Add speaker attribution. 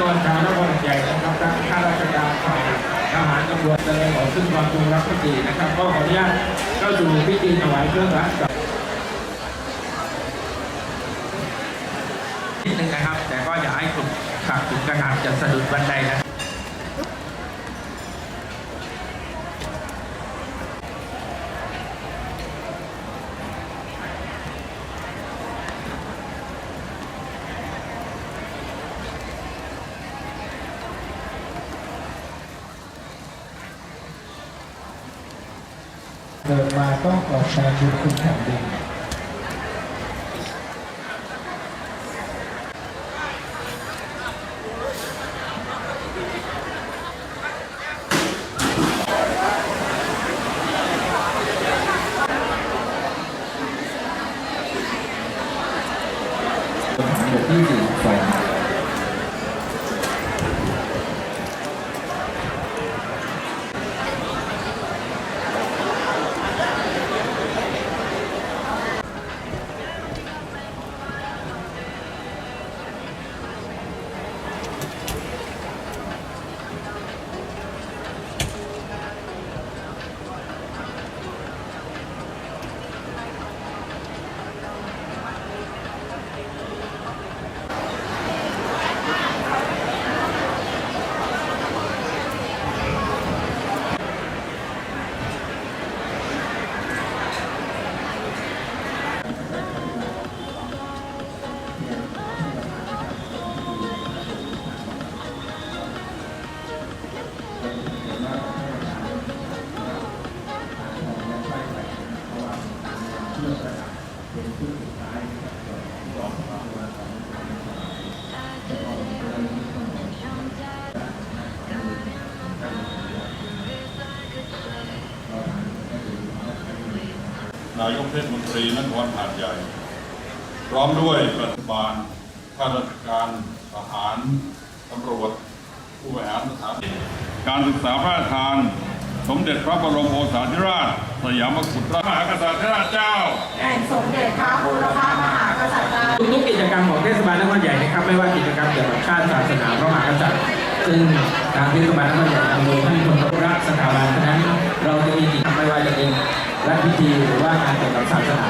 Speaker 1: ประสงค์นิกรชาวนครใหญ่นะครับทั้งข้าราชการฝ่ายทหารตำรวจแสดงออกซึ่งความจงรักภักดีนะครับ ก็ขออนุญาตเข้าสู่พิธีถวายเครื่องรักกับนิดนึงนะครับ แต่ก็อย่าให้ถูกขักถูกกระหักจะสะดุดบันไดนะ
Speaker 2: เดินมาต้องตอบแทนบุญคุณแผ่นดิน
Speaker 1: ที่สี่สอง
Speaker 3: นายกเทศมนตรีนครหาดใหญ่ พร้อมด้วยรัฐบาลข้าราชการทหารตำรวจ ผู้บริหารสถานการศึกษาพระราชทาน สมเด็จพระบรมโอษาธิราช สยามกุฎราชมหากษัตริย์ราชเจ้า
Speaker 4: แห่งสมเด็จพระบูรพามหากษัตริย์
Speaker 1: ทุกๆกิจกรรมของเทศบาลนครใหญ่นะครับไม่ว่ากิจกรรมเกี่ยวกับชาติศาสนาพระมหากษัตริย์ซึ่งทางเทศบาลนครใหญ่ทำโดยท่านพลพรักษ์สถาบันฉะนั้นเราจะมีกิจกรรมไม่ว่าจะเป็น และพิธีหรือว่างานเกี่ยวกับศาสนา